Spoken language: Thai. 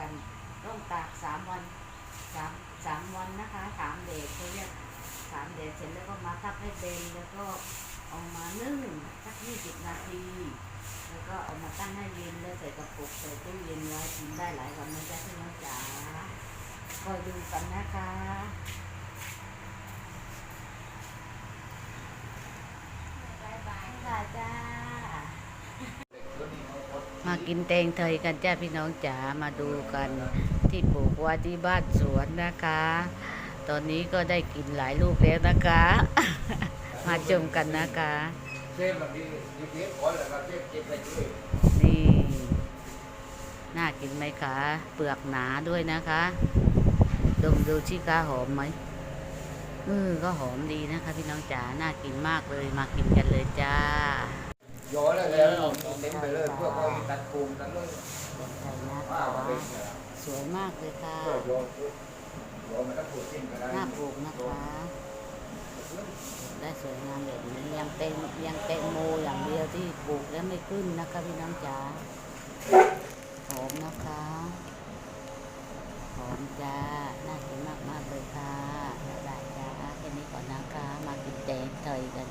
ตากสามวันสามสามวันนะคะสามเดชเขาเรียกสามเดชเสร็จแล้วก็มาทับให้เบนแล้วก็เอามานึ่งสักยี่สิบนาทีแล้วก็เอามาตั้งให้เย็นแล้วใส่กระปุกใส่ตู้เย็นไว้กินได้หลายวันนะจ๊ะพี่น้องจ๋าคอยดูกันนะคะบายบายค่ะจ้า มา กินแตงไทยกันจ้าพี่น้องจ๋ามาดูกัน ที่ปลูกไว่าที่บ้านสวนนะคะ ตอนนี้ก็ได้กินหลายลูกแล้วนะคะ มาชมกันนะคะนี่น่ากินไหมคะเปลือกหนาด้วยนะคะดมดูชิคะหอมไหมเออก็หอมดีนะคะ พี่น้องจ๋าน่ากินมากเลยมากินกันเลยจ้า โยนแล้วแล้วเอาเต็มไปเลยเพื่อเขาตัดปูมตัดเลยใส่นะว่าคะเอาไปเนี่ยสวยมากเลยค่ะเพื่อโยนโยนมันก็ปลูกทิ้งก็ได้น่าปลูกนะคะได้สวยงามแบบนี้ยังเต็งยังแตงโมอย่างเดียวที่ปลูกแล้วไม่ขึ้นนะคะพี่น้องจ๋าหอมนะคะหอมจ้าน่ากินมากๆเลยค่ะได้จ้าแค่นี้ก่อนนะคะมากินแตงเตยกัน